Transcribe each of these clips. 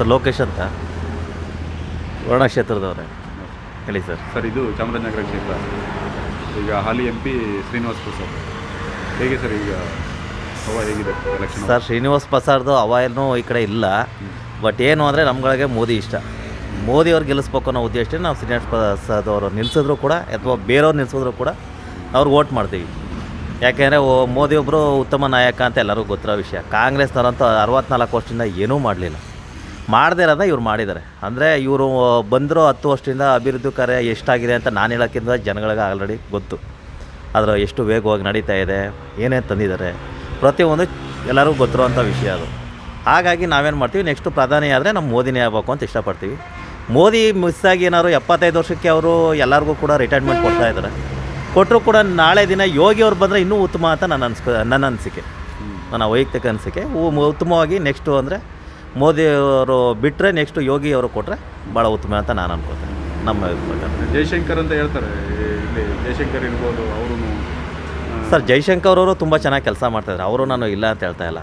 Sir Lokesh ಅಂತ. ವರ್ಣ ಕ್ಷೇತ್ರದವ್ರೆ. ಹೇಳಿ ಸರ್. ಸರ್ ಇದು ಚಾಮರಾಜನಗರ ಕ್ಷೇತ್ರ. ಈಗ ಹಾಲಿ ಎಂ ಪಿ ಶ್ರೀನಿವಾಸ್ ಪ್ರಸಾದ್. ಹೇಗೆ ಸರ್ ಈಗ ಹವ ಹೇಗಿದೆ ಎಲೆಕ್ಷನ್ ಸರ್ ಶ್ರೀನಿವಾಸ್ ಪ್ರಸಾದ್ದು ಅವ ಏನೂ ಈ ಕಡೆ ಇಲ್ಲ. ಬಟ್ ಏನು ಅಂದರೆ ನಮ್ಗಳಿಗೆ ಮೋದಿ ಇಷ್ಟ. ಮೋದಿ ಅವ್ರು ಗೆಲ್ಲಿಸ್ಬೇಕು ಅನ್ನೋ ಉದ್ದೇಶ ನಾವು ಶ್ರೀನಿವಾಸ್ ಪ್ರಸಾದ್ ಅವರು ನಿಲ್ಲಿಸಿದ್ರು ಕೂಡ ಅಥವಾ ಬೇರೆಯವ್ರು ನಿಲ್ಲಿಸಿದ್ರು ಕೂಡ ಅವ್ರಿಗೆ ವೋಟ್ ಮಾಡ್ತೀವಿ. ಯಾಕೆಂದರೆ ಮೋದಿ ಒಬ್ಬರು ಉತ್ತಮ ನಾಯಕ ಅಂತ ಎಲ್ಲರಿಗೂ ಗೊತ್ತಿರೋ ವಿಷಯ. ಕಾಂಗ್ರೆಸ್ನವರಂತೂ ಅರವತ್ತ್ನಾಲ್ಕು ವರ್ಷದಿಂದ ಏನೂ ಮಾಡಲಿಲ್ಲ. ಮಾಡದೇ ಇರೋದ ಇವ್ರು ಮಾಡಿದ್ದಾರೆ. ಅಂದರೆ ಇವರು ಬಂದರೂ ಹತ್ತು ವರ್ಷದಿಂದ ಅಭಿವೃದ್ಧಿ ಕಾರ್ಯ ಎಷ್ಟಾಗಿದೆ ಅಂತ ನಾನು ಹೇಳೋಕ್ಕಿಂತ ಜನಗಳಿಗೆ ಆಲ್ರೆಡಿ ಗೊತ್ತು. ಅದರ ಎಷ್ಟು ವೇಗವಾಗಿ ನಡೀತಾ ಇದೆ, ಏನೇನು ತಂದಿದ್ದಾರೆ, ಪ್ರತಿಯೊಂದು ಎಲ್ಲರಿಗೂ ಗೊತ್ತಿರೋವಂಥ ವಿಷಯ ಅದು. ಹಾಗಾಗಿ ನಾವೇನು ಮಾಡ್ತೀವಿ ನೆಕ್ಸ್ಟ್ ಪ್ರಧಾನಿ ಆದರೆ ನಮ್ಮ ಮೋದಿನೇ ಆಗಬೇಕು ಅಂತ ಇಷ್ಟಪಡ್ತೀವಿ. ಮೋದಿ ಮಿಸ್ ಆಗಿ ಏನಾದ್ರು ಎಪ್ಪತ್ತೈದು ವರ್ಷಕ್ಕೆ ಅವರು ಎಲ್ಲರಿಗೂ ಕೂಡ ರಿಟೈರ್ಮೆಂಟ್ ಕೊಡ್ತಾ ಇದ್ದಾರೆ. ಕೊಟ್ಟರು ಕೂಡ ನಾಳೆ ದಿನ ಯೋಗಿ ಅವ್ರು ಬಂದರೆ ಇನ್ನೂ ಉತ್ತಮ ಅಂತ ನನ್ನ ಅನ್ಸ್ಕ ನನ್ನ ಅನಿಸಿಕೆ. ನನ್ನ ವೈಯಕ್ತಿಕ ಅನಿಸಿಕೆ. ಉತ್ತಮವಾಗಿ ನೆಕ್ಸ್ಟು ಅಂದರೆ ಮೋದಿ ಅವರು ಬಿಟ್ಟರೆ ನೆಕ್ಸ್ಟು ಯೋಗಿ ಅವರು ಕೊಟ್ಟರೆ ಭಾಳ ಉತ್ತಮ ಅಂತ ನಾನು ಅನ್ಕೋತೇನೆ ನಮ್ಮ ಪ್ರಕಾರ ಜಯಶಂಕರ್ ಅಂತ ಹೇಳ್ತಾರೆ. ಇಲ್ಲಿ ಜಯಶಂಕರ್ ಇರ್ಬೋದು ಅವರು ಸರ್ ಜೈಶಂಕರ್ ಅವರು ತುಂಬ ಚೆನ್ನಾಗಿ ಕೆಲಸ ಮಾಡ್ತಾಯಿದ್ದಾರೆ ಅವರು ನಾನು ಇಲ್ಲ ಅಂತ ಹೇಳ್ತಾ ಇಲ್ಲ.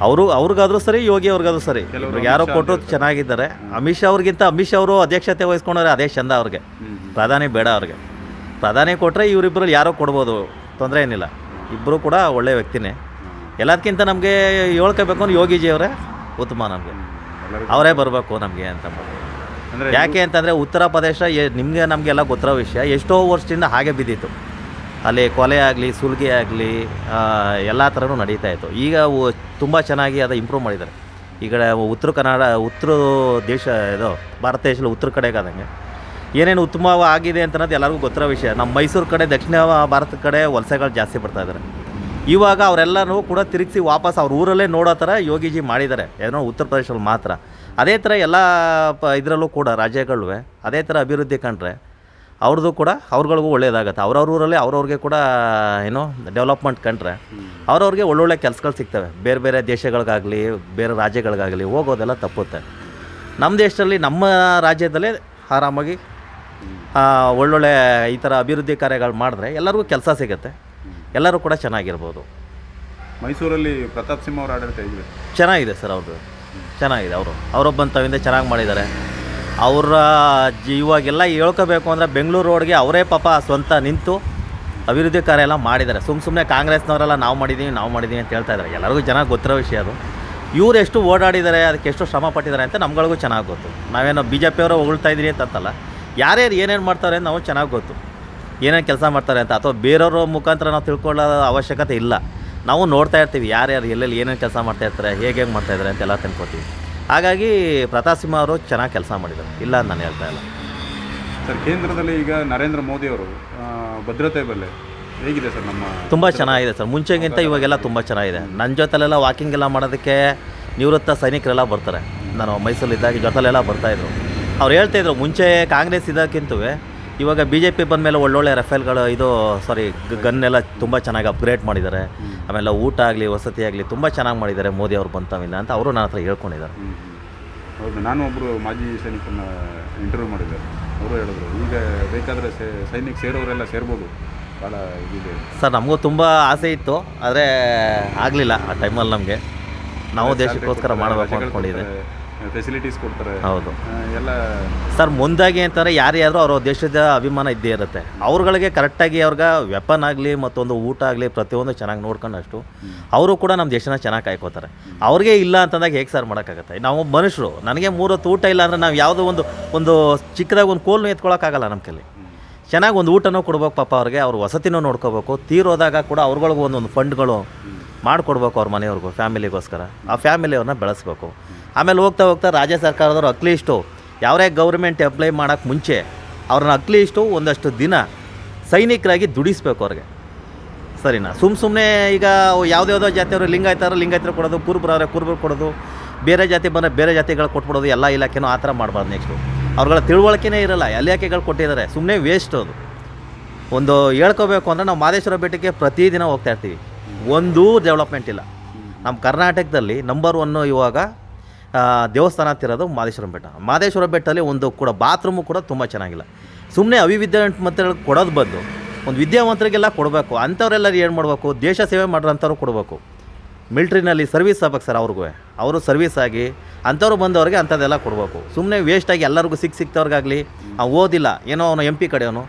ಅವರು ಅವ್ರಿಗಾದರೂ ಸರಿ ಯೋಗಿ ಅವ್ರಿಗಾದ್ರೂ ಸರಿ. ಯಾರೋ ಕೊಟ್ಟರು ಚೆನ್ನಾಗಿದ್ದಾರೆ. ಅಮಿತ್ ಶಾ ಅವ್ರಿಗಿಂತ ಅಮಿತ್ ಶಾ ಅವರು ಅಧ್ಯಕ್ಷತೆ ವಹಿಸ್ಕೊಂಡ್ರೆ ಅದೇ ಚಂದ ಅವ್ರಿಗೆ. ಪ್ರಧಾನಿ ಬೇಡ ಅವ್ರಿಗೆ. ಪ್ರಧಾನಿ ಕೊಟ್ಟರೆ ಇವರಿಬ್ಬರಲ್ಲಿ ಯಾರೋ ಕೊಡ್ಬೋದು. ತೊಂದರೆ ಏನಿಲ್ಲ. ಇಬ್ಬರು ಕೂಡ ಒಳ್ಳೆಯ ವ್ಯಕ್ತಿನೇ. ಎಲ್ಲದಕ್ಕಿಂತ ನಮಗೆ ಹೇಳ್ಕೋಬೇಕು ಅಂದ್ರೆ ಯೋಗಿಜಿ ಅವರೇ ಉತ್ತಮ ನಮಗೆ. ಅವರೇ ಬರಬೇಕು ನಮಗೆ ಅಂತ ಅಂದರೆ ಯಾಕೆ ಅಂತಂದರೆ ಉತ್ತರ ಪ್ರದೇಶ ನಿಮಗೆ ನಮಗೆಲ್ಲ ಗೊತ್ತಿರೋ ವಿಷಯ ಎಷ್ಟೋ ವರ್ಷದಿಂದ ಹಾಗೆ ಬಿದ್ದಿತ್ತು. ಅಲ್ಲಿ ಕೊಲೆ ಆಗಲಿ ಸುಲಿಗೆ ಆಗಲಿ ಎಲ್ಲ ಥರನೂ ನಡೀತಾ ಇತ್ತು. ಈಗ ತುಂಬ ಚೆನ್ನಾಗಿ ಅದು ಇಂಪ್ರೂವ್ ಮಾಡಿದ್ದಾರೆ. ಈ ಕಡೆ ಉತ್ತರ ಕನ್ನಡ ಉತ್ತರ ದೇಶ ಇದು ಭಾರತ ದೇಶದಲ್ಲಿ ಉತ್ತರ ಕಡೆಗಾದಂಗೆ ಏನೇನು ಉತ್ತಮವಾಗಿದೆ ಅಂತ ಅನ್ನೋದು ಎಲ್ಲರಿಗೂ ಗೊತ್ತಿರೋ ವಿಷಯ. ನಮ್ಮ ಮೈಸೂರು ಕಡೆ ದಕ್ಷಿಣ ಭಾರತದ ಕಡೆ ವಲಸೆಗಳು ಜಾಸ್ತಿ ಬರ್ತಾ ಇದ್ದಾರೆ ಇವಾಗ ಅವರೆಲ್ಲರೂ ಕೂಡ ತಿರುಗಿಸಿ ವಾಪಸ್ ಅವ್ರ ಊರಲ್ಲೇ ನೋಡೋ ಥರ ಯೋಗಿಜಿ ಮಾಡಿದ್ದಾರೆ. ಏನೋ ಉತ್ತರ ಪ್ರದೇಶದಲ್ಲಿ ಮಾತ್ರ. ಅದೇ ಥರ ಎಲ್ಲ ಪ ಇದರಲ್ಲೂ ಕೂಡ ರಾಜ್ಯಗಳು ಅದೇ ಥರ ಅಭಿವೃದ್ಧಿ ಕಂಡ್ರೆ ಅವ್ರದ್ದು ಕೂಡ ಅವ್ರಗಳಿಗೂ ಒಳ್ಳೆಯದಾಗುತ್ತೆ ಅವ್ರವ್ರ ಊರಲ್ಲಿ ಅವ್ರವ್ರಿಗೆ ಕೂಡ ಏನೋ ಡೆವಲಪ್ಮೆಂಟ್ ಕಂಡ್ರೆ ಅವ್ರವ್ರಿಗೆ ಒಳ್ಳೊಳ್ಳೆ ಕೆಲಸಗಳು ಸಿಗ್ತವೆ. ಬೇರೆ ಬೇರೆ ದೇಶಗಳಿಗಾಗಲಿ, ಬೇರೆ ರಾಜ್ಯಗಳಿಗಾಗಲಿ ಹೋಗೋದೆಲ್ಲ ತಪ್ಪುತ್ತೆ. ನಮ್ಮ ದೇಶದಲ್ಲಿ, ನಮ್ಮ ರಾಜ್ಯದಲ್ಲೇ ಆರಾಮಾಗಿ ಒಳ್ಳೊಳ್ಳೆ ಈ ಥರ ಅಭಿವೃದ್ಧಿ ಕಾರ್ಯಗಳು ಮಾಡಿದ್ರೆ ಎಲ್ಲರಿಗೂ ಕೆಲಸ ಸಿಗುತ್ತೆ. ಎಲ್ಲರೂ ಕೂಡ ಚೆನ್ನಾಗಿರ್ಬೋದು. ಮೈಸೂರಲ್ಲಿ ಪ್ರತಾಪ್ ಸಿಂಹ ಅವರು ಆಡಳಿತ ಹೇಗಿದೆ? ಚೆನ್ನಾಗಿದೆ ಸರ್ ಅವ್ರದ್ದು. ಚೆನ್ನಾಗಿದೆ ಅವರು. ಅವರೊಬ್ಬಂತವಿಂದ ಚೆನ್ನಾಗಿ ಮಾಡಿದ್ದಾರೆ. ಅವರ ಜಿ ಇವಾಗೆಲ್ಲ ಹೇಳ್ಕೋಬೇಕು ಅಂದರೆ ಬೆಂಗಳೂರು ರೋಡ್ಗೆ ಅವರೇ ಪಾಪ ಸ್ವಂತ ನಿಂತು ಅಭಿವೃದ್ಧಿ ಕಾರ್ಯ ಎಲ್ಲ ಮಾಡಿದ್ದಾರೆ. ಸುಮ್ಮ ಸುಮ್ಮನೆ ಕಾಂಗ್ರೆಸ್ನವರೆಲ್ಲ ನಾವು ಮಾಡಿದ್ದೀವಿ ನಾವು ಮಾಡಿದ್ದೀವಿ ಅಂತ ಹೇಳ್ತಾ ಇದ್ದಾರೆ. ಎಲ್ಲರಿಗೂ ಚೆನ್ನಾಗಿ ಗೊತ್ತಿರೋ ವಿಷಯ ಅದು. ಇವ್ರು ಎಷ್ಟು ಓಡಾಡಿದ್ದಾರೆ ಅದಕ್ಕೆ ಎಷ್ಟು ಶ್ರಮ ಪಟ್ಟಿದ್ದಾರೆ ಅಂತ ನಮ್ಗಳಿಗೂ ಚೆನ್ನಾಗಿ ಗೊತ್ತು. ನಾವೇನೋ ಬಿ ಜೆ ಪಿಯವರು ಹೊಗಳ್ತಾ ಇದ್ದೀರಿ ಅಂತಲ್ಲ ಯಾರ್ಯಾರು ಏನೇನು ಮಾಡ್ತಾರೆ ಅಂತ ನಾವು ಚೆನ್ನಾಗಿ ಗೊತ್ತು. ಏನೇನು ಕೆಲಸ ಮಾಡ್ತಾರೆ ಅಂತ ಅಥವಾ ಬೇರೆಯವ್ರ ಮುಖಾಂತರ ನಾವು ತಿಳ್ಕೊಳ್ಳೋ ಅವಶ್ಯಕತೆ ಇಲ್ಲ. ನಾವು ನೋಡ್ತಾ ಇರ್ತೀವಿ ಯಾರ್ಯಾರು ಎಲ್ಲೆಲ್ಲಿ ಏನೇನು ಕೆಲಸ ಮಾಡ್ತಾ ಇರ್ತಾರೆ ಹೇಗೆ ಹೇಗೆ ಮಾಡ್ತಾ ಇದ್ದಾರೆ ಅಂತೆಲ್ಲ ತಿಳ್ಕೊತೀವಿ. ಹಾಗಾಗಿ ಪ್ರತಾಪ್ ಸಿಂಹ ಅವರು ಚೆನ್ನಾಗಿ ಕೆಲಸ ಮಾಡಿದ್ದಾರೆ. ಇಲ್ಲ ಅಂತ ನಾನು ಹೇಳ್ತಾ ಇಲ್ಲ. ಸರ್ ಕೇಂದ್ರದಲ್ಲಿ ಈಗ ನರೇಂದ್ರ ಮೋದಿ ಅವರು ಭದ್ರತೆ ಬೆಲೆ ಹೇಗಿದೆ ಸರ್ ನಮ್ಮ ತುಂಬ ಚೆನ್ನಾಗಿದೆ ಸರ್. ಮುಂಚೆಗಿಂತ ಇವಾಗೆಲ್ಲ ತುಂಬ ಚೆನ್ನಾಗಿದೆ. ನನ್ನ ಜೊತೆಲೆಲ್ಲ ವಾಕಿಂಗ್ ಎಲ್ಲ ಮಾಡೋದಕ್ಕೆ ನಿವೃತ್ತ ಸೈನಿಕರೆಲ್ಲ ಬರ್ತಾರೆ. ನಾನು ಮೈಸೂರಲ್ಲಿದ್ದಾಗ ಜೊತೆಲೆಲ್ಲ ಬರ್ತಾಯಿದ್ರು ಅವ್ರು ಹೇಳ್ತಾಯಿದ್ರು ಮುಂಚೆ ಕಾಂಗ್ರೆಸ್ ಇದಕ್ಕಿಂತೂ ಇವಾಗ ಬಿ ಜೆ ಪಿ ಬಂದಮೇಲೆ ಒಳ್ಳೊಳ್ಳೆ ರಫೇಲ್ಗಳು ಇದು ಸಾರಿ ಗನ್ನೆಲ್ಲ ತುಂಬ ಚೆನ್ನಾಗಿ ಅಪ್ಗ್ರೇಡ್ ಮಾಡಿದ್ದಾರೆ. ಆಮೇಲೆ ಊಟ ಆಗಲಿ ವಸತಿ ಆಗಲಿ ತುಂಬ ಚೆನ್ನಾಗಿ ಮಾಡಿದ್ದಾರೆ ಮೋದಿ ಅವರು ಬಂತಾವಿಲ್ಲ ಅಂತ ಅವರು ನನ್ನ ಹತ್ರ ಹೇಳ್ಕೊಂಡಿದ್ದಾರೆ. ಹೌದು ನಾನು ಒಬ್ಬರು ಮಾಜಿ ಸೈನಿಕನ ಇಂಟರ್ವ್ಯೂ ಮಾಡಿದ್ದೆ. ಅವರು ಹೇಳಿದ್ರು ಈಗ ಬೇಕಾದರೆ ಸೇ ಸೈನಿಕ ಸೇರೋರೆಲ್ಲ ಸೇರ್ಬೋದು. ಭಾಳ ಇದಿದೆ. ಸರ್ ನಮಗೂ ತುಂಬ ಆಸೆ ಇತ್ತು ಆದರೆ ಆಗಲಿಲ್ಲ ಆ ಟೈಮಲ್ಲಿ ನಮಗೆ. ನಾವು ದೇಶಕ್ಕೋಸ್ಕರ ಮಾಡಬೇಕು ಅಂದ್ಕೊಂಡಿದ್ದೆ. ಫೆಸಿಲಿಟೀಸ್ ಕೊಡ್ತಾರೆ. ಹೌದು. ಎಲ್ಲ ಸರ್ ಮುಂದಾಗಿ ಅಂತಾರೆ ಯಾರ್ಯಾರು ಅವ್ರ ದೇಶದ ಅಭಿಮಾನ ಇದ್ದೇ ಇರುತ್ತೆ. ಅವ್ರುಗಳಿಗೆ ಕರೆಕ್ಟಾಗಿ ಅವ್ರಿಗೆ ವೆಪನ್ ಆಗಲಿ ಮತ್ತೊಂದು ಊಟ ಆಗಲಿ ಪ್ರತಿಯೊಂದು ಚೆನ್ನಾಗಿ ನೋಡ್ಕೊಂಡಷ್ಟು ಅವರು ಕೂಡ ನಮ್ಮ ದೇಶನ ಚೆನ್ನಾಗಿ ಕಾಯ್ಕೋತಾರೆ. ಅವ್ರಿಗೆ ಇಲ್ಲ ಅಂತಂದಾಗ ಹೇಗೆ ಸರ್ ಮಾಡೋಕ್ಕಾಗತ್ತೆ? ನಾವು ಮನುಷ್ಯರು ನನಗೆ ಮೂರೊತ್ತು ಊಟ ಇಲ್ಲ ಅಂದರೆ ನಾವು ಯಾವುದೋ ಒಂದು ಒಂದು ಚಿಕ್ಕದಾಗಿ ಒಂದು ಕೋಲ್ನು ಎತ್ಕೊಳ್ಳೋಕ್ಕಾಗಲ್ಲ ನಮ್ಮ ಕೈಲಿ. ಚೆನ್ನಾಗಿ ಒಂದು ಊಟನೂ ಕೊಡ್ಬೇಕು ಪಾಪ ಅವ್ರಿಗೆ ಅವ್ರ ವಸತಿನೂ ನೋಡ್ಕೋಬೇಕು. ತೀರೋದಾಗ ಕೂಡ ಅವ್ರಗಳಿಗೂ ಒಂದೊಂದು ಫಂಡ್ಗಳು ಮಾಡಿಕೊಡ್ಬೇಕು ಅವ್ರ ಮನೆಯವ್ರಿಗೂ ಫ್ಯಾಮಿಲಿಗೋಸ್ಕರ. ಆ ಫ್ಯಾಮಿಲಿಯವ್ರನ್ನ ಬೆಳೆಸ್ಬೇಕು. ಆಮೇಲೆ ಹೋಗ್ತಾ ಹೋಗ್ತಾ ರಾಜ್ಯ ಸರ್ಕಾರದವ್ರು ಅಟ್ಲೀಸ್ಟು ಯಾವರೇ ಗೌರ್ಮೆಂಟ್ ಅಪ್ಲೈ ಮಾಡೋಕ್ಕೆ ಮುಂಚೆ ಅವ್ರನ್ನ ಅಟ್ಲೀಸ್ಟು ಒಂದಷ್ಟು ದಿನ ಸೈನಿಕರಾಗಿ ದುಡಿಸ್ಬೇಕು ಅವ್ರಿಗೆ. ಸರಿನಾ? ಸುಮ್ಮ ಸುಮ್ಮನೆ ಈಗ ಯಾವುದೇ ಯಾವುದೋ ಜಾತಿಯವರು ಲಿಂಗಾಯ್ತಾರೋ ಲಿಂಗಾಯತರು ಕೊಡೋದು ಕುರುಬರವ್ರೆ ಕುರುಬರು ಕೊಡೋದು, ಬೇರೆ ಜಾತಿ ಬಂದರೆ ಬೇರೆ ಜಾತಿಗಳು ಕೊಟ್ಬಿಡೋದು, ಎಲ್ಲ ಇಲಾಖೆನೂ ಆ ಥರ ಮಾಡಬಾರ್ದು ನೆಕ್ಸ್ಟು ಅವ್ರಗಳ ತಿಳುವಳಿಕೆನೇ ಇರಲ್ಲ ಇಲಾಖೆಗಳು ಕೊಟ್ಟಿದ್ದಾರೆ ಸುಮ್ಮನೆ ವೇಸ್ಟ್ ಅದು. ಒಂದು ಹೇಳ್ಕೋಬೇಕು ಅಂದರೆ ನಾವು ಮಾದೇಶ್ವರ ಬೆಟ್ಟಕ್ಕೆ ಪ್ರತಿದಿನ ಹೋಗ್ತಾ ಇರ್ತೀವಿ. ಒಂದೂ ಡೆವಲಪ್ಮೆಂಟ್ ಇಲ್ಲ. ನಮ್ಮ ಕರ್ನಾಟಕದಲ್ಲಿ ನಂಬರ್ ಒನ್ನು ಇವಾಗ ದೇವಸ್ಥಾನ ಹತ್ತಿರೋದು ಮಾದೇಶ್ವರಂ ಬೆಟ್ಟ. ಮಾದೇಶ್ವರ ಬೆಟ್ಟದಲ್ಲಿ ಒಂದು ಕೂಡ ಬಾತ್ರೂಮು ಕೂಡ ತುಂಬ ಚೆನ್ನಾಗಿಲ್ಲ. ಸುಮ್ಮನೆ ಅವಿವಿದ್ಯಾವಂತರಿಗೆ ಕೊಡೋದು ಬದಲು ಒಂದು ವಿದ್ಯಾವಂತರಿಗೆಲ್ಲ ಕೊಡಬೇಕು, ಅಂಥವ್ರೆಲ್ಲರೂ ಏನು ಮಾಡಬೇಕು? ದೇಶ ಸೇವೆ ಮಾಡೋಂಥವ್ರು ಕೊಡಬೇಕು. ಮಿಲ್ಟ್ರಿನಲ್ಲಿ ಸರ್ವಿಸ್ ಆಗ್ಬೇಕು ಸರ್ ಅವ್ರಿಗೂ. ಅವರು ಸರ್ವಿಸ್ ಆಗಿ ಅಂಥವ್ರು ಬಂದವ್ರಿಗೆ ಅಂಥದ್ದೆಲ್ಲ ಕೊಡಬೇಕು. ಸುಮ್ಮನೆ ವೇಸ್ಟಾಗಿ ಎಲ್ಲರಿಗೂ ಸಿಕ್ಕಿ ಸಿಕ್ತವ್ರಿಗಾಗಲಿ ಓದಿಲ್ಲ, ಏನೋ ಅವನು ಎಂ ಪಿ ಕಡೆಯವನು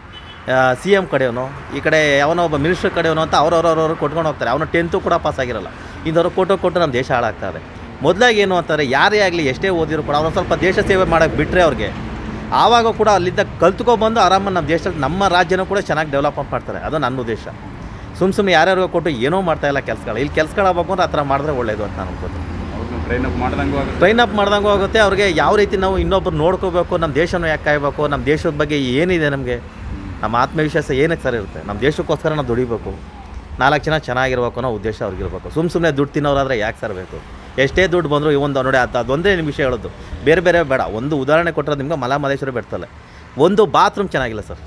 ಸಿ ಎಂ ಕಡೆಯವನು, ಈ ಕಡೆ ಯಾವನೋ ಒಬ್ಬ ಮಿನಿಸ್ಟರ್ ಕಡೆಯವನು ಅಂತ ಅವ್ರವ್ರವ್ರವ್ರು ಕೊಟ್ಕೊಂಡು ಹೋಗ್ತಾರೆ. ಅವನು ಟೆಂತು ಕೂಡ ಪಾಸ್ ಆಗಿರಲ್ಲ. ಇಂಥವ್ರು ಕೊಟ್ಟು ಕೊಟ್ಟು ನಮ್ಮ ದೇಶ ಹಾಳಾಗ್ತದೆ ಮೊದಲಾಗಿ ಏನು ಅಂತಾರೆ ಯಾರೇ ಆಗಲಿ ಎಷ್ಟೇ ಓದಿದ್ರು ಕೂಡ ಅವ್ರು ಸ್ವಲ್ಪ ದೇಶ ಸೇವೆ ಮಾಡೋಕ್ಕೆ ಬಿಟ್ಟರೆ ಅವ್ರಿಗೆ. ಆವಾಗ ಕೂಡ ಅಲ್ಲಿಂದ ಕಲ್ತ್ಕೊಬಂದು ಆರಾಮಾಗಿ ನಮ್ಮ ದೇಶದಲ್ಲಿ ನಮ್ಮ ರಾಜ್ಯನೂ ಕೂಡ ಚೆನ್ನಾಗಿ ಡೆವಲಪ್ಮೆಂಟ್ ಮಾಡ್ತಾರೆ. ಅದು ನನ್ನ ಉದ್ದೇಶ. ಸುಮ್ಮ ಸುಮ್ಮನೆ ಯಾರ್ಯಾರು ಕೊಟ್ಟು ಏನೋ ಮಾಡ್ತಾ ಇಲ್ಲ ಕೆಲಸಗಳು. ಇಲ್ಲಿ ಕೆಲಸಗಳಾಗಬೇಕು ಅಂದರೆ ಆ ಥರ ಮಾಡಿದ್ರೆ ಒಳ್ಳೆಯದು ಅಂತ ನಾನು ಅನ್ಕೋತೀನಿ ಅವ್ರನ್ನ ಟ್ರೈನ್ ಅಪ್ ಮಾಡ್ದಂಗೂ ಆಗುತ್ತೆ. ಟ್ರೈನ್ ಅಪ್ ಮಾಡ್ದಂಗೂ ಆಗುತ್ತೆ. ಅವ್ರಿಗೆ ಯಾವ ರೀತಿ ನಾವು ಇನ್ನೊಬ್ರು ನೋಡ್ಕೋಬೇಕು ನಮ್ಮ ದೇಶನ ಯಾಕೆ ಕಾಯಬೇಕು ನಮ್ಮ ದೇಶದ ಬಗ್ಗೆ ಏನಿದೆ ನಮಗೆ? ನಮ್ಮ ಆತ್ಮವಿಶ್ವಾಸ ಏನಕ್ಕೆ ಸರಿ ಇರುತ್ತೆ? ನಮ್ಮ ದೇಶಕ್ಕೋಸ್ಕರ ನಾವು ದುಡಿಬೇಕು. ನಾಲ್ಕು ಜನ ಚೆನ್ನಾಗಿರ್ಬೇಕು ಅನ್ನೋ ಉದ್ದೇಶ ಅವ್ರಿಗಿರ್ಬೇಕು. ಸುಮ್ಮ ಸುಮ್ಮನೆ ದುಡ್ಡು ತಿನ್ನೋರಾದರೆ ಯಾಕೆ ಸರ್ ಬೇಕು? ಎಷ್ಟೇ ದುಡ್ಡು ಬಂದರೂ ಈ ಒಂದು ನೋಡಿ ಅದು ಅದೊಂದೇ ವಿಷಯ ಹೇಳೋದು. ಬೇರೆ ಬೇರೆ ಬೇಡ, ಒಂದು ಉದಾಹರಣೆ ಕೊಟ್ಟರೆ ನಿಮ್ಗೆ ಮಲ ಮಲೇಶ್ವರ ಬೆಡ್ತಲ್ಲ ಒಂದು ಬಾತ್ರೂಮ್ ಚೆನ್ನಾಗಿಲ್ಲ ಸರ್.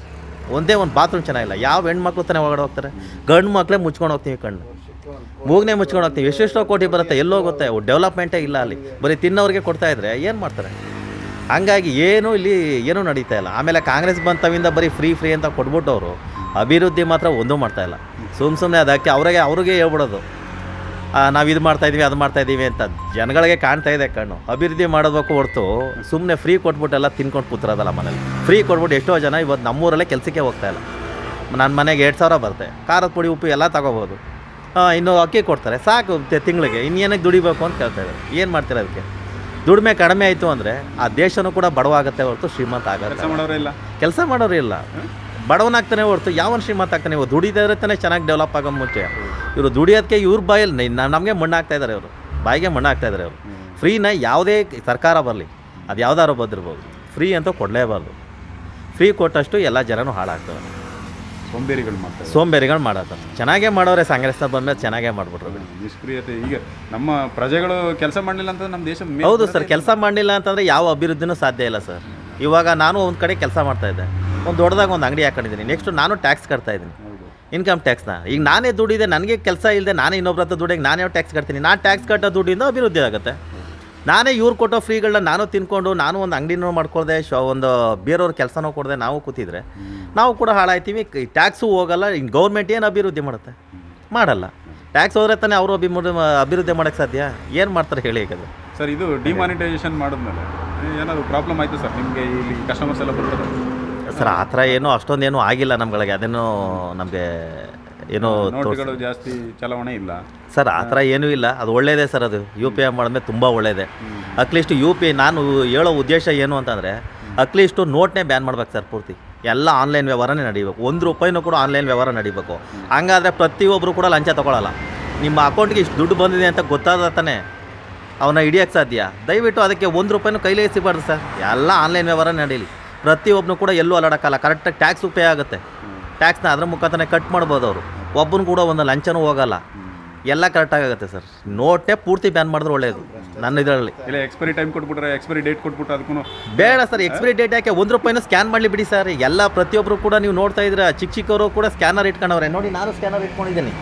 ಒಂದೇ ಒಂದು ಬಾತ್ರೂಮ್ ಚೆನ್ನಾಗಿಲ್ಲ. ಯಾವ ಹೆಣ್ಮಕ್ಳು ತಾನೇ ಒಳಗಡೆ ಹೋಗ್ತಾರೆ? ಗಂಡು ಮಕ್ಕಳೇ ಮುಚ್ಕೊಂಡು ಹೋಗ್ತೀವಿ ಕಣ್ಣು. ಮೂಗ್ನೇ ಮುಚ್ಕೊಂಡು ಹೋಗ್ತೀವಿ. ಎಷ್ಟೆಷ್ಟೋ ಕೋಟಿ ಬರುತ್ತೆ, ಎಲ್ಲೋ ಗೊತ್ತೆ ಡೆವಲಪ್ಮೆಂಟೇ ಇಲ್ಲ ಅಲ್ಲಿ. ಬರೀ ತಿನ್ನೋರಿಗೆ ಕೊಡ್ತಾ ಇದ್ರೆ ಏನು ಮಾಡ್ತಾರೆ? ಹಂಗಾಗಿ ಏನು ಇಲ್ಲಿ ಏನೂ ನಡೀತಾ ಇಲ್ಲ. ಆಮೇಲೆ ಕಾಂಗ್ರೆಸ್ ಬಂತವಿಂದ ಬರೀ ಫ್ರೀ ಫ್ರೀ ಅಂತ ಕೊಟ್ಬಿಟ್ಟವರು, ಅಭಿವೃದ್ಧಿ ಮಾತ್ರ ಒಂದೂ ಮಾಡ್ತಾ ಇಲ್ಲ. ಸುಮ್ಮ ಸುಮ್ಮನೆ ಅದಕ್ಕೆ ಅವ್ರಿಗೆ ಅವ್ರಿಗೆ ಹೇಳ್ಬಿಡೋದು. ನಾವು ಇದು ಮಾಡ್ತಾ ಇದೀವಿ ಅದು ಮಾಡ್ತಾ ಇದ್ದೀವಿ ಅಂತ ಜನಗಳಿಗೆ ಕಾಣ್ತಾ ಇದೆ ಕಣ್ಣು. ಅಭಿವೃದ್ಧಿ ಮಾಡೋದಕ್ಕೂ ಹೊರತು ಸುಮ್ಮನೆ ಫ್ರೀ ಕೊಟ್ಬಿಟ್ಟು ಎಲ್ಲ ತಿನ್ಕೊಂಡು ಕೂತಿರೋದಲ್ಲ ಮನೇಲಿ. ಫ್ರೀ ಕೊಟ್ಬಿಟ್ಟು ಎಷ್ಟೋ ಜನ ಇವತ್ತು ನಮ್ಮೂರಲ್ಲೇ ಕೆಲಸಕ್ಕೆ ಹೋಗ್ತಾ ಇಲ್ಲ. ನನ್ನ ಮನೆಗೆ ಎರಡು ಸಾವಿರ ಬರುತ್ತೆ. ಖಾರದ ಪುಡಿ ಉಪ್ಪು ಎಲ್ಲ ತಗೋಬೋದು. ಇನ್ನು ಅಕ್ಕಿ ಕೊಡ್ತಾರೆ. ಸಾಕು ತಿಂಗಳಿಗೆ. ಇನ್ನೇನಕ್ಕೆ ದುಡಿಬೇಕು ಅಂತ ಕೇಳ್ತಾ ಇದ್ದಾರೆ. ಏನು ಮಾಡ್ತಾರೆ ಅದಕ್ಕೆ? ದುಡಿಮೆ ಕಡಿಮೆ ಆಯಿತು ಅಂದರೆ ಆ ದೇಶನೂ ಕೂಡ ಬಡವಾಗುತ್ತೆ ಹೊರತು ಶ್ರೀಮಂತ ಕೆಲಸ ಆಗುತ್ತೆ ಮಾಡೋರೇ ಇಲ್ಲ. ಕೆಲಸ ಮಾಡೋರು ಇಲ್ಲ. ಬಡವನಾಗ್ತಾನೆ ಹೊರತು ಯಾವ ಶ್ರೀಮಂತಾಗ್ತಾನೆ ಇವ್ರು ದುಡಿದ್ರೆ ತಾನೇ ಚೆನ್ನಾಗಿ ಡೆವಲಪ್ ಆಗೋ ಮುಂಚೆ. ಇವರು ದುಡಿಯೋದಕ್ಕೆ ಇವ್ರ ಬಾಯಲ್ಲಿ ನಮಗೆ ಮಣ್ಣು ಹಾಕ್ತಾ ಇದ್ದಾರೆ ಇವರು. ಬಾಯಿಗೆ ಮಣ್ಣು ಹಾಕ್ತಾ ಇದ್ದಾರೆ ಅವರು ಫ್ರೀನ ಯಾವುದೇ ಸರ್ಕಾರ ಬರಲಿ ಅದು ಯಾವ್ದಾರು ಬಂದಿರ್ಬೋದು. ಫ್ರೀ ಅಂತ ಕೊಡಲೇಬಾರ್ದು. ಫ್ರೀ ಕೊಟ್ಟಷ್ಟು ಎಲ್ಲ ಜನನೂ ಹಾಳಾಗ್ತವೆ. ಸೋಂಬೇರಿಗಳು ಮಾಡ್ತಾರೆ. ಸೋಂಬೇರಿಗಳು ಮಾಡತ್ತಾರೆ ಚೆನ್ನಾಗೇ ಮಾಡೋರೆ ಕಾಂಗ್ರೆಸ್ನ ಬಂದ್ಮೇಲೆ ಚೆನ್ನಾಗೇ ಮಾಡಿಬಿಟ್ರು. ನಿಷ್ಕ್ರಿಯತೆ. ಈಗ ನಮ್ಮ ಪ್ರಜೆಗಳು ಕೆಲಸ ಮಾಡಲಿಲ್ಲ ಅಂತ ನಮ್ಮ ದೇಶ ಹೌದು ಸರ್ ಕೆಲಸ ಮಾಡಲಿಲ್ಲ ಅಂತಂದರೆ ಯಾವ ಅಭಿವೃದ್ಧಿನೂ ಸಾಧ್ಯ ಇಲ್ಲ ಸರ್. ಇವಾಗ ನಾನು ಒಂದು ಕಡೆ ಕೆಲಸ ಮಾಡ್ತಾ ಇದ್ದೆ. ಒಂದು ದೊಡ್ಡದಾಗ ಒಂದು ಅಂಗಡಿ ಹಾಕೊಂಡಿದ್ದೀನಿ. ನೆಕ್ಸ್ಟ್ ನಾನು ಟ್ಯಾಕ್ಸ್ ಕಟ್ತಾ ಇದ್ದೀನಿ. ಇನ್ಕಮ್ ಟ್ಯಾಕ್ಸ್ನ ಈಗ ನಾನೇ ದುಡಿದೆ ನನಗೆ ಕೆಲಸ ಇಲ್ಲದೆ ನಾನೇ ಇನ್ನೊಬ್ರ ಹತ್ರ ದುಡಿಗೆ ನಾನೇ ಟ್ಯಾಕ್ಸ್ ಕಟ್ತೀನಿ. ನಾನು ಟ್ಯಾಕ್ಸ್ ಕಟ್ಟೋ ದುಡ್ಡಿಂದ ಅಭಿವೃದ್ಧಿ ಆಗುತ್ತೆ. ನಾನೇ ಇವ್ರು ಕೊಟ್ಟೋ ಫ್ರೀಗಳನ್ನ ನಾನು ತಿನ್ಕೊಂಡು ನಾನು ಒಂದು ಅಂಗಡಿನೂ ಮಾಡ್ಕೊಳ್ದೆ ಶೋ ಒಂದು ಬೇರೆಯವ್ರ ಕೆಲಸನೂ ಕೊಡದೆ ನಾವು ಕೂತಿದ್ರೆ ನಾವು ಕೂಡ ಹಾಳಾಯ್ತೀವಿ. ಟ್ಯಾಕ್ಸು ಹೋಗಲ್ಲ ಇನ್ನು ಗೌರ್ಮೆಂಟ್ ಏನು ಅಭಿವೃದ್ಧಿ ಮಾಡುತ್ತೆ? ಮಾಡಲ್ಲ. ಟ್ಯಾಕ್ಸ್ ಹೋದ್ರೆ ತಾನೇ ಅವರು ಅಭಿವೃದ್ಧಿ ಅಭಿವೃದ್ಧಿ ಮಾಡೋಕ್ಕೆ ಸಾಧ್ಯ? ಏನು ಮಾಡ್ತಾರೆ ಹೇಳಿ ಈಗ ಸರ್ ಇದು ಡಿಮಾನಿಟೈಸೇಷನ್ ಮಾಡಿದ್ಮೇಲೆ ಏನಾದರೂ ಪ್ರಾಬ್ಲಮ್ ಆಯಿತು ಸರ್? ನಿಮಗೆ ಇಲ್ಲಿ ಕಸ್ಟಮರ್ಸ್ ಎಲ್ಲ ಬರ್ತಾರೆ. ಸರ್ ಆ ಥರ ಏನು ಅಷ್ಟೊಂದೇನು ಆಗಿಲ್ಲ ನಮ್ಗಳಿಗೆ. ಅದೇನು ನಮಗೆ ಏನು ನೋಟುಗಳು ಜಾಸ್ತಿ ಚಲಾವಣೆ ಇಲ್ಲ. ಸರ್ ಆ ಥರ ಏನೂ ಇಲ್ಲ. ಅದು ಒಳ್ಳೆಯದೇ ಸರ್ ಅದು. ಯು ಪಿ ಐ ಮಾಡಿದ್ಮೇಲೆ ತುಂಬ ಒಳ್ಳೆಯದೇ ಅಟ್ಲೀಸ್ಟ್ ಯು ಪಿ ಐ ನಾನು ಹೇಳೋ ಉದ್ದೇಶ ಏನು ಅಂತಂದರೆ ಅಟ್ಲೀಸ್ಟು ನೋಟ್ನೇ ಬ್ಯಾನ್ ಮಾಡ್ಬೇಕು ಸರ್ ಪೂರ್ತಿ. ಎಲ್ಲ ಆನ್ಲೈನ್ ವ್ಯವಹಾರನೇ ನಡೀಬೇಕು. ಒಂದು ರೂಪಾಯಿನೂ ಕೂಡ ಆನ್ಲೈನ್ ವ್ಯವಹಾರ ನಡೀಬೇಕು. ಹಂಗಾದ್ರೆ ಪ್ರತಿಯೊಬ್ಬರು ಕೂಡ ಲಂಚ ತೊಗೊಳಲ್ಲ. ನಿಮ್ಮ ಅಕೌಂಟ್ಗೆ ಇಷ್ಟು ದುಡ್ಡು ಬಂದಿದೆ ಅಂತ ಗೊತ್ತಾದ ತಾನೇ ಅವನ್ನ ಹಿಡಿಯೋಕ್ಕೆ ಸಾಧ್ಯ. ದಯವಿಟ್ಟು ಅದಕ್ಕೆ ಒಂದು ರೂಪಾಯಿನೂ ಕೈಲೇ ಸಿಗಬಾರ್ದು ಸರ್. ಎಲ್ಲ ಆನ್ಲೈನ್ ವ್ಯವಹಾರ ನಡೀಲಿ. ಪ್ರತಿಯೊಬ್ಬನು ಕೂಡ ಎಲ್ಲೂ ಅಲ್ಲಾಡೋಕ್ಕಲ್ಲ ಕರೆಕ್ಟಾಗಿ ಟ್ಯಾಕ್ಸ್ ಪೇ ಆಗುತ್ತೆ. ಟ್ಯಾಕ್ಸ್ನ ಅದ್ರ ಮುಖಾಂತರ ಕಟ್ ಮಾಡ್ಬೋದು ಅವರು. ಒಬ್ಬನು ಕೂಡ ಒಂದು ಲಂಚನೂ ಹೋಗಲ್ಲ. ಎಲ್ಲ ಕರೆಕ್ಟಾಗಿ ಆಗುತ್ತೆ ಸರ್. ನೋಟೇ ಪೂರ್ತಿ ಬ್ಯಾನ್ ಮಾಡಿದ್ರೆ ಒಳ್ಳೆಯದು ನನ್ನ ಇದರಲ್ಲಿ. ಇಲ್ಲ ಎಕ್ಸ್ಪೈರಿ ಟೈಮ್ ಕೊಟ್ಬಿಟ್ರೆ ಎಕ್ಸ್ಪೈರಿ ಡೇಟ್ ಕೊಟ್ಬಿಟ್ಟು ಅದಕ್ಕೂ ಬೇಡ ಸರ್ ಎಕ್ಸ್ಪೈರಿ ಡೇಟ್ ಯಾಕೆ? ಒಂದು ರೂಪಾಯಿನ ಸ್ಕ್ಯಾನ್ ಮಾಡಲಿ ಬಿಡಿ ಸರ್. ಎಲ್ಲ ಪ್ರತಿಯೊಬ್ಬರು ಕೂಡ ನೀವು ನೋಡ್ತಾ ಇದ್ರೆ ಚಿಕ್ಕ ಚಿಕ್ಕವರು ಕೂಡ ಸ್ಕ್ಯಾನರ್ ಇಟ್ಕೊಂಡವ್ರೆ. ನೋಡಿ ನಾನು ಸ್ಕ್ಯಾನರ್ ಇಟ್ಕೊಂಡಿದ್ದೀನಿ.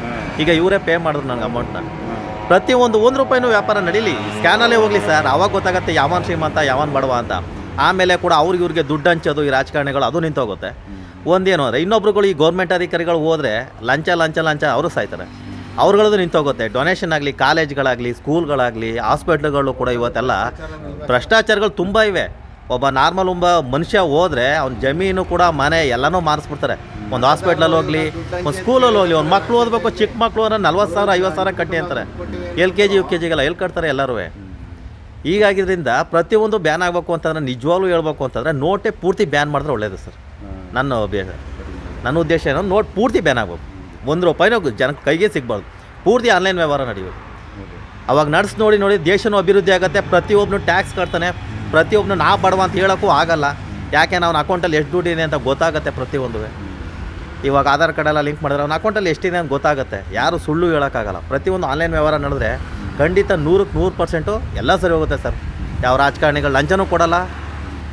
ಈಗ ಇವರೇ ಪೇ ಮಾಡಿದ್ರು ನನಗೆ ಅಮೌಂಟ್ನ ಪ್ರತಿಯೊಂದು ಒಂದು ರೂಪಾಯಿನೂ ವ್ಯಾಪಾರ ನಡೀಲಿ. ಸ್ಕ್ಯಾನಲ್ಲೇ ಹೋಗಲಿ ಸರ್. ಅವಾಗ ಗೊತ್ತಾಗುತ್ತೆ ಯಾವನ್ ಶ್ರೀಮಂತ ಯಾವನ್ ಬಡವ ಅಂತ. ಆಮೇಲೆ ಕೂಡ ಅವ್ರಿಗೆ ಇವ್ರಿಗೆ ದುಡ್ಡು ಹಂಚೋದು, ಈ ರಾಜಕಾರಣಿಗಳು ಅದು ನಿಂತೋಗುತ್ತೆ ಒಂದೇನು ಅಂದರೆ ಇನ್ನೊಬ್ರುಗಳು ಈ ಗೌರ್ಮೆಂಟ್ ಅಧಿಕಾರಿಗಳು ಹೋದರೆ ಲಂಚ ಲಂಚ ಲಂಚ ಅವರು ಸಾಯ್ತಾರೆ. ಅವ್ರುಗಳದ್ದು ನಿಂತೋಗುತ್ತೆ ಡೊನೇಷನ್ ಆಗಲಿ, ಕಾಲೇಜ್ಗಳಾಗಲಿ ಸ್ಕೂಲ್ಗಳಾಗಲಿ ಹಾಸ್ಪಿಟ್ಲ್ಗಳು ಕೂಡ ಇವತ್ತೆಲ್ಲ ಭ್ರಷ್ಟಾಚಾರಗಳು ತುಂಬ ಇವೆ. ಒಬ್ಬ ನಾರ್ಮಲ್ ಒಬ್ಬ ಮನುಷ್ಯ ಹೋದರೆ ಅವ್ನ ಜಮೀನು ಕೂಡ ಮನೆ ಎಲ್ಲನೂ ಮಾರಿಸ್ಬಿಡ್ತಾರೆ. ಒಂದು ಹಾಸ್ಪಿಟ್ಲಲ್ಲಿ ಹೋಗಲಿ, ಒಂದು ಸ್ಕೂಲಲ್ಲಿ ಹೋಗಲಿ, ಒಂದು ಮಕ್ಕಳು ಓದಬೇಕು, ಚಿಕ್ಕ ಮಕ್ಕಳು ಅಂದರೆ ನಲ್ವತ್ತು ಸಾವಿರ, ಐವತ್ತು ಸಾವಿರ ಕಟ್ಟಿ ಅಂತಾರೆ. L K G, U K ಜಿಗೆಲ್ಲ ಎಲ್ಲಿ ಕಟ್ತಾರೆ ಎಲ್ಲರೂ ಹೀಗಾಗಿದ್ರಿಂದ ಪ್ರತಿಯೊಂದು ಬ್ಯಾನ್ ಆಗಬೇಕು ಅಂತಂದ್ರೆ ನಿಜವಾಗ್ಲೂ ಹೇಳ್ಬೇಕು ಅಂತಂದರೆ ನೋಟೇ ಪೂರ್ತಿ ಬ್ಯಾನ್ ಮಾಡಿದ್ರೆ ಒಳ್ಳೇದು ಸರ್. ನನ್ನ ಅಭ್ಯಾಸ ನನ್ನ ಉದ್ದೇಶ ಏನೋ ನೋಟ್ ಪೂರ್ತಿ ಬ್ಯಾನ್ ಆಗಬೇಕು. ಒಂದು ರೂಪಾಯಿನೂ ಜನಕ್ಕೆ ಕೈಗೆ ಸಿಗಬಾರ್ದು. ಪೂರ್ತಿ ಆನ್ಲೈನ್ ವ್ಯವಹಾರ ನಡೆಯಬೇಕು ಅವಾಗ ನಡ್ಸಿ ನೋಡಿ ನೋಡಿ ದೇಶನೂ ಅಭಿವೃದ್ಧಿ ಆಗುತ್ತೆ ಪ್ರತಿಯೊಬ್ಬನು ಟ್ಯಾಕ್ಸ್ ಕಟ್ತಾನೆ ಪ್ರತಿಯೊಬ್ಬನು ನಾ ಬಡವ ಅಂತ ಹೇಳೋಕ್ಕೂ ಆಗಲ್ಲ. ಯಾಕೆ ನಾವು ಅಕೌಂಟಲ್ಲಿ ಎಷ್ಟು ದುಡ್ಡಿದೆ ಅಂತ ಗೊತ್ತಾಗುತ್ತೆ ಪ್ರತಿಯೊಂದು ಇವಾಗ ಆಧಾರ್ ಕಾರ್ಡೆಲ್ಲ ಲಿಂಕ್ ಮಾಡಿದ್ರೆ ಅವ್ನ ಅಕೌಂಟಲ್ಲಿ ಎಷ್ಟಿದೆ ಅಂತ ಗೊತ್ತಾಗುತ್ತೆ. ಯಾರು ಸುಳ್ಳು ಹೇಳೋಕ್ಕಾಗಲ್ಲ. ಪ್ರತಿಯೊಂದು ಆನ್ಲೈನ್ ವ್ಯವಹಾರ ನಡೆದ್ರೆ ಖಂಡಿತ ನೂರಕ್ಕೆ ನೂರು ಪರ್ಸೆಂಟು ಎಲ್ಲ ಸರಿ ಹೋಗುತ್ತೆ ಸರ್. ಯಾವ ರಾಜಕಾರಣಿಗಳು ಲಂಚನೂ ಕೊಡಲ್ಲ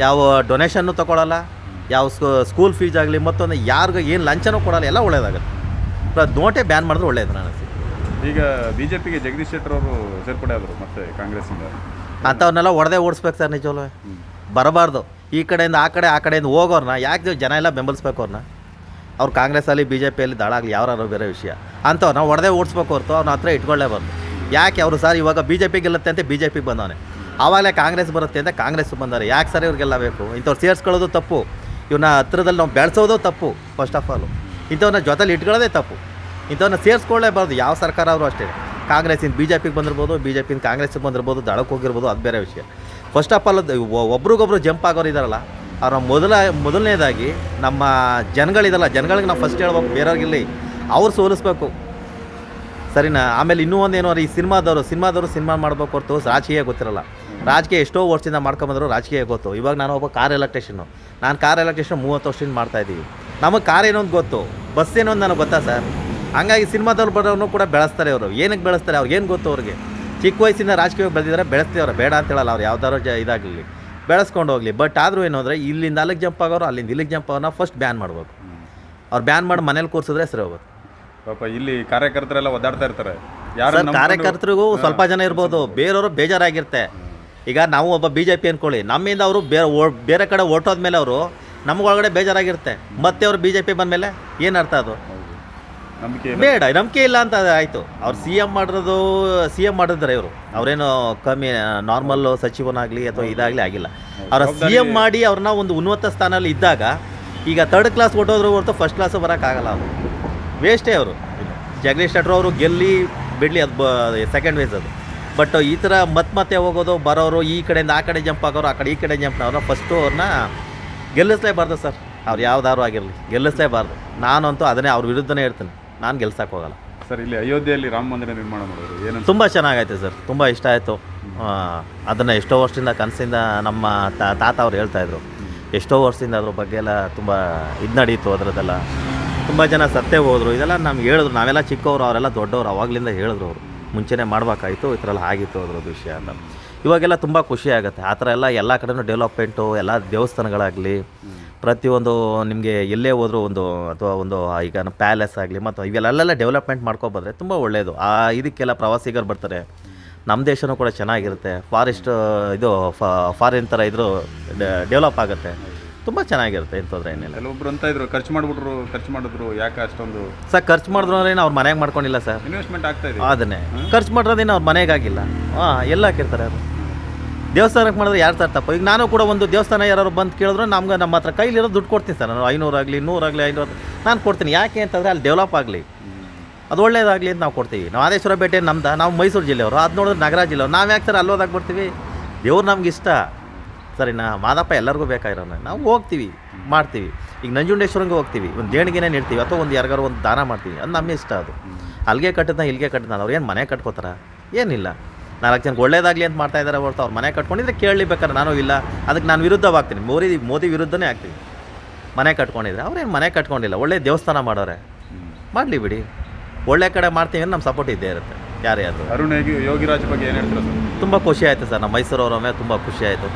ಯಾವ ಡೊನೇಷನ್ನು ತೊಗೊಳಲ್ಲ ಯಾವ ಸ್ಕೂಲ್ ಫೀಸ್ ಆಗಲಿ ಮತ್ತೊಂದು ಯಾರಿಗೂ ಏನು ಲಂಚನೂ ಕೊಡಲ್ಲ ಎಲ್ಲ ಒಳ್ಳೇದಾಗುತ್ತೆ. ನೋಟೇ ಬ್ಯಾನ್ ಮಾಡಿದ್ರೆ ಒಳ್ಳೇದು ನಾನು ಈಗ ಬಿ ಜೆ ಪಿಗೆ ಜಗದೀಶ್ ಶೆಟ್ಟರ್ ಅವರು ಸೇರ್ಪಡೆ ಆದರು ಮತ್ತೆ ಕಾಂಗ್ರೆಸ್ಸಿಂದ. ಅಂಥವ್ರನ್ನೆಲ್ಲ ಒಡೆದೇ ಓಡಿಸ್ಬೇಕು ಸರ್ ನಿಜವಲ್ಲ ಬರಬಾರ್ದು. ಈ ಕಡೆಯಿಂದ ಆ ಕಡೆ ಆ ಕಡೆಯಿಂದ ಹೋಗೋರ್ನ ಯಾಕೆ ಜನ ಎಲ್ಲ ಬೆಂಬಲಿಸ್ಬೇಕು ಅವ್ರನ್ನ? ಅವ್ರು ಕಾಂಗ್ರೆಸ್ಸಲ್ಲಿ ಬಿ ಜೆ ಪಿಯಲ್ಲಿ ದಾಳಾಗಲಿ ಯಾರು ಬೇರೆ ವಿಷಯ. ಅಂಥವ್ರನ್ನ ಹೊಡೆದೇ ಓಡಿಸ್ಬೇಕು ಹೊರತು ಅವ್ನ ಹತ್ರ ಇಟ್ಕೊಳ್ಳೇಬಾರ್ದು ಯಾಕೆ ಅವರು ಸರ್ ಇವಾಗ ಬಿ ಜೆ ಪಿ ಗೆಲ್ಲುತ್ತೆ ಅಂತ ಬಿ ಜೆ ಪಿಗೆ ಬಂದವನೆ. ಆವಾಗಲೇ ಕಾಂಗ್ರೆಸ್ ಬರುತ್ತೆ ಅಂತ ಕಾಂಗ್ರೆಸ್ ಬಂದಾರೆ ಯಾಕೆ ಸರ್ ಇವ್ರಿಗೆಲ್ಲ ಬೇಕು? ಇಂಥವ್ರು ಸೇರಿಸ್ಕೊಳ್ಳೋದು ತಪ್ಪು. ಇವನ್ನ ಹತ್ರದಲ್ಲಿ ನಾವು ಬೆಳೆಸೋದು ತಪ್ಪು ಫಸ್ಟ್ ಆಫ್ ಆಲ್ ಇಂಥವ್ರನ್ನ ಜೊತೆಲಿ ಇಟ್ಕೊಳ್ಳೋದೇ ತಪ್ಪು. ಇಂಥವ್ರನ್ನ ಸೇರಿಸ್ಕೊಳ್ಳೇಬಾರ್ದು. ಯಾವ ಸರ್ಕಾರ ಅವರು ಅಷ್ಟೇ. ಕಾಂಗ್ರೆಸ್ಸಿಂದ ಬಿ ಜೆ ಪಿಗೆ ಬಂದಿರ್ಬೋದು ಬಿ ಜೆ ಪಿಯಿಂದ ಕಾಂಗ್ರೆಸ್ಗೆ ಬಂದಿರ್ಬೋದು, ದಳಕ್ಕೆ ಹೋಗಿರ್ಬೋದು, ಅದು ಬೇರೆ ವಿಷಯ. ಫಸ್ಟ್ ಆಫ್ ಆಲ್ ಒಬ್ರಿಗೊಬ್ರು ಜಂಪ್ ಆಗೋರು ಇದಾರಲ್ಲ ಅವ್ರ ಮೊದಲ ಮೊದಲನೇದಾಗಿ ನಮ್ಮ ಜನಗಳಿದಲ್ಲ, ಜನಗಳಿಗೆ ನಾವು ಫಸ್ಟ್ ಹೇಳ್ಬೇಕು ಬೇರೆಯವ್ರಿಗಿಲ್ಲಿ ಅವ್ರು ಸೋಲಿಸ್ಬೇಕು. ಸರಿನಾ? ಆಮೇಲೆ ಇನ್ನೂ ಒಂದೇನು ಈ ಸಿನಿಮಾದವರು ಸಿನಿಮಾದವರು ಸಿನಿಮಾ ಮಾಡ್ಬೇಕು ಹೊರತು ರಾಜಕೀಯ ಗೊತ್ತಿರಲ್ಲ. ರಾಜಕೀಯ ಎಷ್ಟೋ ವರ್ಷದಿಂದ ಮಾಡ್ಕೊಂಬಂದ್ರು ರಾಜಕೀಯ ಗೊತ್ತು. ಇವಾಗ ನಾನು ಒಬ್ಬ ಕಾರ್ ಎಲೆಕ್ಟ್ರಿಷನ್ನು ನಾನು ಕಾರ್ ಎಲೆಕ್ಟ್ರಿಷನ್ ಮೂವತ್ತು ವರ್ಷದಿಂದ ಮಾಡ್ತಾಯಿದ್ದೀವಿ ನಮಗೆ ಕಾರ್ ಏನೋ ಒಂದು ಗೊತ್ತು. ಬಸ್ ಏನೋ ಒಂದು ನನಗೆ ಗೊತ್ತಾ ಸರ್? ಹಂಗಾಗಿ ಸಿನಿಮಾದವ್ರು ಬರೋನು ಕೂಡ ಬೆಳೆಸ್ತಾರೆ ಅವರು. ಏನಕ್ಕೆ ಬೆಳೆಸ್ತಾರೆ ಅವ್ರಿಗೆ ಏನು ಗೊತ್ತು ಅವ್ರಿಗೆ? ಚಿಕ್ಕ ವಯಸ್ಸಿಂದ ರಾಜಕೀಯ ಬೆಳೆದಿದ್ದಾರೆ ಬೆಳೆಸ್ತೀವ್ರೆ ಬೇಡ ಅಂತ ಹೇಳಲ್ಲ ಅವ್ರು. ಯಾವ್ದಾದ್ರು ಜ ಇದಾಗಲಿ. ಬೆಳೆಸ್ಕೊಂಡು ಹೋಗಲಿ. ಬಟ್ ಆದರೂ ಏನು ಅಂದರೆ ಇಲ್ಲಿಂದ ಅಲ್ಲಿಗೆ ಜಂಪ್ ಆಗೋರು ಅಲ್ಲಿಂದ ಇಲ್ಲಿಗೆ ಜಂಪ್ ಆಗೋನ ಫಸ್ಟ್ ಬ್ಯಾನ್ ಮಾಡ್ಬೇಕು ಅವ್ರು ಬ್ಯಾನ್ ಮಾಡಿ ಮನೇಲಿ ಕೂರಿಸಿದ್ರೆ ಹೆಸರು ಹೋಗುತ್ತೆ ಪಾಪ ಇಲ್ಲಿ ಕಾರ್ಯಕರ್ತರೆಲ್ಲ ಒದ್ದಾಡ್ತಾ ಇರ್ತಾರೆ. ಯಾರು ಕಾರ್ಯಕರ್ತರಿಗೂ ಸ್ವಲ್ಪ ಜನ ಇರ್ಬೋದು. ಬೇರೆಯವರು ಬೇಜಾರಾಗಿರುತ್ತೆ. ಈಗ ನಾವು ಒಬ್ಬ ಬಿ ಜೆ ಪಿ ಅಂದ್ಕೊಳ್ಳಿ ನಮ್ಮಿಂದ ಅವರು ಬೇರೆ ಬೇರೆ ಕಡೆ ಓಟೋದ್ಮೇಲೆ ಅವರು ನಮಗೊಳಗಡೆ ಬೇಜಾರಾಗಿರುತ್ತೆ. ಮತ್ತೆ ಅವರು ಬಿ ಜೆ ಪಿ ಬಂದಮೇಲೆ ಏನು ಅರ್ಥ ಅದು. ಬೇಡ ನಂಬಿಕೆ ಇಲ್ಲ ಅಂತ ಆಯಿತು. ಅವ್ರು ಸಿ ಎಂ ಮಾಡಿರೋದು ಸಿ ಎಂ ಮಾಡಿದ್ರೆ ಇವರು. ಅವರೇನು ಕಮ್ಮಿ ನಾರ್ಮಲ್ ಸಚಿವನಾಗಲಿ ಅಥವಾ ಇದಾಗಲಿ ಆಗಿಲ್ಲ. ಅವರ ಸಿ ಎಂ ಮಾಡಿ ಅವ್ರನ್ನ ಒಂದು ಉನ್ನತ ಸ್ಥಾನದಲ್ಲಿ ಇದ್ದಾಗ ಈಗ ತರ್ಡ್ ಕ್ಲಾಸ್ ಕೊಟ್ಟೋದ್ರು ಹೊರತು ಫಸ್ಟ್ ಕ್ಲಾಸು ಬರೋಕ್ಕಾಗಲ್ಲ ಅವರು. ವೇಸ್ಟೇ ಅವರು. ಜಗದೀಶ್ ಶೆಟ್ರು ಅವರು ಗೆಲ್ಲಿ ಬಿಡಲಿ ಅದು ಸೆಕೆಂಡ್ ವೇಸ್ ಅದು. ಬಟ್ ಈ ಥರ ಮತ್ತೆ ಮತ್ತೆ ಹೋಗೋದು ಬರೋರು ಈ ಕಡೆಯಿಂದ ಆ ಕಡೆ ಜಂಪ್ ಆಗೋರು ಆ ಕಡೆ ಈ ಕಡೆ ಜಂಪ್ ಆಗೋರು ಫಸ್ಟು ಅವ್ರನ್ನ ಗೆಲ್ಲಿಸ್ಲೇಬಾರ್ದು ಸರ್. ಅವ್ರು ಯಾವ್ದಾದ್ರು ಆಗಿರಲಿ ಗೆಲ್ಲಿಸ್ಲೇಬಾರ್ದು. ನಾನಂತೂ ಅದನ್ನೇ ಅವ್ರ ವಿರುದ್ಧನೇ ಇರ್ತೀನಿ. ನಾನು ಗೆಲ್ಸಕ್ಕೆ ಹೋಗಲ್ಲ. ಸರ್ ಇಲ್ಲಿ ಅಯೋಧ್ಯೆಯಲ್ಲಿ ರಾಮ ಮಂದಿರ ನಿರ್ಮಾಣ ಮಾಡೋದು ಏನು ತುಂಬ ಚೆನ್ನಾಗೈತೆ ಸರ್ ತುಂಬ ಇಷ್ಟ ಆಯಿತು. ಅದನ್ನು ಎಷ್ಟೋ ವರ್ಷದಿಂದ ಕನಸಿಂದ ನಮ್ಮ ತಾ- ತಾತ ಅವ್ರು ಹೇಳ್ತಾಯಿದ್ರು ಎಷ್ಟೋ ವರ್ಷದಿಂದ ಅದ್ರ ಬಗ್ಗೆ ಎಲ್ಲ ತುಂಬ ಇದು ನಡೀತು ಅದರದ್ದೆಲ್ಲ. ತುಂಬ ಜನ ಸತ್ತೇ ಹೋದರು. ಇದೆಲ್ಲ ನಮ್ಗೆ ಹೇಳಿದ್ರು. ನಾವೆಲ್ಲ ಚಿಕ್ಕವರು ಅವರೆಲ್ಲ ದೊಡ್ಡವರು ಅವಾಗಲಿಂದ ಹೇಳಿದ್ರು ಅವರು. ಮುಂಚೆನೇ ಮಾಡಬೇಕಾಯಿತು ಈ ಥರ ಎಲ್ಲ ಆಗಿತ್ತು ಅದರ ವಿಷಯ ಅಂತ. ಇವಾಗೆಲ್ಲ ತುಂಬ ಖುಷಿ ಆಗುತ್ತೆ. ಆ ಥರ ಎಲ್ಲ ಎಲ್ಲ ಕಡೆನೂ ಡೆವಲಪ್ಮೆಂಟು ಎಲ್ಲ ದೇವಸ್ಥಾನಗಳಾಗಲಿ, ಪ್ರತಿಯೊಂದು ನಿಮಗೆ ಎಲ್ಲೇ ಹೋದರೂ ಒಂದು ಅಥವಾ ಒಂದು ಈಗ ಪ್ಯಾಲೇಸ್ ಆಗಲಿ ಮತ್ತು ಇವೆಲ್ಲ ಡೆವಲಪ್ಮೆಂಟ್ ಮಾಡ್ಕೊಬೋದ್ರೆ ತುಂಬ ಒಳ್ಳೆಯದು ಆ ಇದಕ್ಕೆಲ್ಲ ಪ್ರವಾಸಿಗರು ಬರ್ತಾರೆ. ನಮ್ಮ ದೇಶನೂ ಕೂಡ ಚೆನ್ನಾಗಿರುತ್ತೆ. ಫಾರೆಸ್ಟ್ ಇದು ಫಾರಿನ್ ಥರ ಇದ್ರು ಡೆವಲಪ್ ಆಗುತ್ತೆ. ತುಂಬ ಚೆನ್ನಾಗಿರುತ್ತೆ ಇಂಥದ್ರೆ ಏನಿಲ್ಲ. ಕೆಲವೊಬ್ರು ಅಂತ ಇದ್ರು ಖರ್ಚು ಮಾಡ್ಬಿಟ್ರು ಖರ್ಚು ಮಾಡಿದ್ರು ಯಾಕೆ ಅಷ್ಟೊಂದು ಸರ್ ಖರ್ಚು ಮಾಡಿದ್ರು ಅಂದ್ರೆ ಅವ್ರ ಮನೆಗೆ ಮಾಡ್ಕೊಂಡಿಲ್ಲ ಸರ್. ಇನ್ವೆಸ್ಟ್ಮೆಂಟ್ ಆಗ್ತಾ ಇದೆ. ಅದನ್ನೇ. ಖರ್ಚು ಮಾಡಿರೋದೇನು ಅವ್ರ ಮನೆಗಾಗಿಲ್ಲ. ಹಾಂ ಎಲ್ಲ ಹಾಕಿರ್ತಾರೆ ಅದು ದೇವಸ್ಥಾನಕ್ಕೆ ಮಾಡಿದ್ರೆ ಯಾರು ಸರ್ ತಪ್ಪು? ಈಗ ನಾನು ಕೂಡ ಒಂದು ದೇವಸ್ಥಾನ ಯಾರು ಬಂದು ಕೇಳಿದ್ರು ನಮ್ಗೆ ನಮ್ಮ ಹತ್ರ ಕೈಲಿರೋ ದುಡ್ಡು ಕೊಡ್ತೀನಿ ಸರ್. ನಾನು ಐನೂರಾಗಲಿ ನೂರಾಗಲಿ ಐನೂರು ನಾನು ಕೊಡ್ತೀನಿ. ಯಾಕೆ ಅಂತಂದರೆ ಅಲ್ಲಿ ಡೆವಲಪ್ ಆಗಲಿ. ಅದು ಒಳ್ಳೇದಾಗಲಿ ಅಂತ ನಾವು ಕೊಡ್ತೀವಿ. ನಾವು ಆದೇಶ್ವರ ಬೇಟೆ ನಮ್ದು ನಾವು ಮೈಸೂರು ಜಿಲ್ಲೆಯವರು. ಅದು ನೋಡಿದ್ರೆ ನಗರ ಜಿಲ್ಲೆಯವರು. ನಾವು ಯಾಕೆ ಸರ್ ಅಲ್ಲೋದಾಗ ಬರ್ತೀವಿ? ದೇವ್ರು ನಮ್ಗೆ ಇಷ್ಟ. ಸರಿನಾ ಮಾದಪ್ಪ ಎಲ್ಲರಿಗೂ ಬೇಕಾಗಿರೋ ನಾವು ಹೋಗ್ತೀವಿ ಮಾಡ್ತೀವಿ. ಈಗ ನಂಜುಂಡೇಶ್ವರಂಗೆ ಹೋಗ್ತೀವಿ ಒಂದು ದೇಣಿಗೆನೇ ನೀಡ್ತೀವಿ ಅಥವಾ ಒಂದು ಯಾರಿಗಾರು ಒಂದು ದಾನ ಮಾಡ್ತೀವಿ ಅದು ನಮ್ಮ ಇಷ್ಟ ಅದು. ಅಲ್ಲಿಗೆ ಕಟ್ಟಿದ್ನ ಇಲ್ಲಿಗೆ ಕಟ್ಟಿದ್ನ ಅವ್ರು ಏನು ಮನೆ ಕಟ್ಕೋತಾರ? ಏನಿಲ್ಲ. ನಾಲ್ಕು ಜನಕ್ಕೆ ಒಳ್ಳೇದಾಗಲಿ ಅಂತ ಮಾಡ್ತಾ ಇದ್ದಾರೆ ಹೊರತು ಅವ್ರು ಮನೆ ಕಟ್ಕೊಂಡಿದ್ರೆ ಕೇಳಲಿ ಬೇಕಾದ್ರೆ ನಾನು ಇಲ್ಲ ಅದಕ್ಕೆ ನಾನು ವಿರುದ್ಧವಾಗ್ತೀನಿ. ಮೋದಿ ಮೋದಿ ವಿರುದ್ಧನೇ ಆಗ್ತೀವಿ. ಮನೆ ಕಟ್ಕೊಂಡಿದ್ರೆ ಅವ್ರೇನು ಮನೆ ಕಟ್ಕೊಂಡಿಲ್ಲ ಒಳ್ಳೆ ದೇವಸ್ಥಾನ ಮಾಡೋರೆ. ಮಾಡಲಿ ಬಿಡಿ. ಒಳ್ಳೆ ಕಡೆ ಮಾಡ್ತೀವಿ ಅಂದ್ರೆ ನಮ್ಮ ಸಪೋರ್ಟ್ ಇದ್ದೇ ಇರುತ್ತೆ. ಯಾರೇ ಅದು ಅರುಣ್ ಯೋಗಿ ಯೋಗಿರಾಜ್ ಬಗ್ಗೆ ಏನು ಹೇಳ್ತೀರಾ ಸರ್? ತುಂಬ ಖುಷಿ ಆಯಿತು ಸರ್ ನಮ್ಮ ಮೈಸೂರು ಮೇಲೆ ತುಂಬ ಖುಷಿ ಆಯಿತು.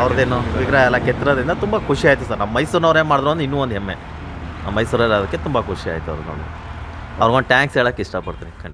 ಅವ್ರದ್ದೇನು ವಿಗ್ರಹ ಎಲ್ಲ ಕೆತ್ತಿರೋದ್ರಿಂದ ತುಂಬ ಖುಷಿ ಆಯಿತು ಸರ್. ನಮ್ಮ ಮೈಸೂರಿನವರೇ ಮಾಡಿದ್ರು ಅಂದ್ರೆ ಇನ್ನೂ ಒಂದು ಹೆಮ್ಮೆ. ನಮ್ಮ ಮೈಸೂರಲ್ಲಿ ಅದಕ್ಕೆ ತುಂಬ ಖುಷಿ ಆಯಿತು ಅವ್ರು ನೋಡಿ. ಅವ್ರಿಗೊಂದು ಟ್ಯಾಂಕ್ಸ್ ಹೇಳೋಕ್ಕೆ ಇಷ್ಟಪಡ್ತೀನಿ ಖಂಡಿತ.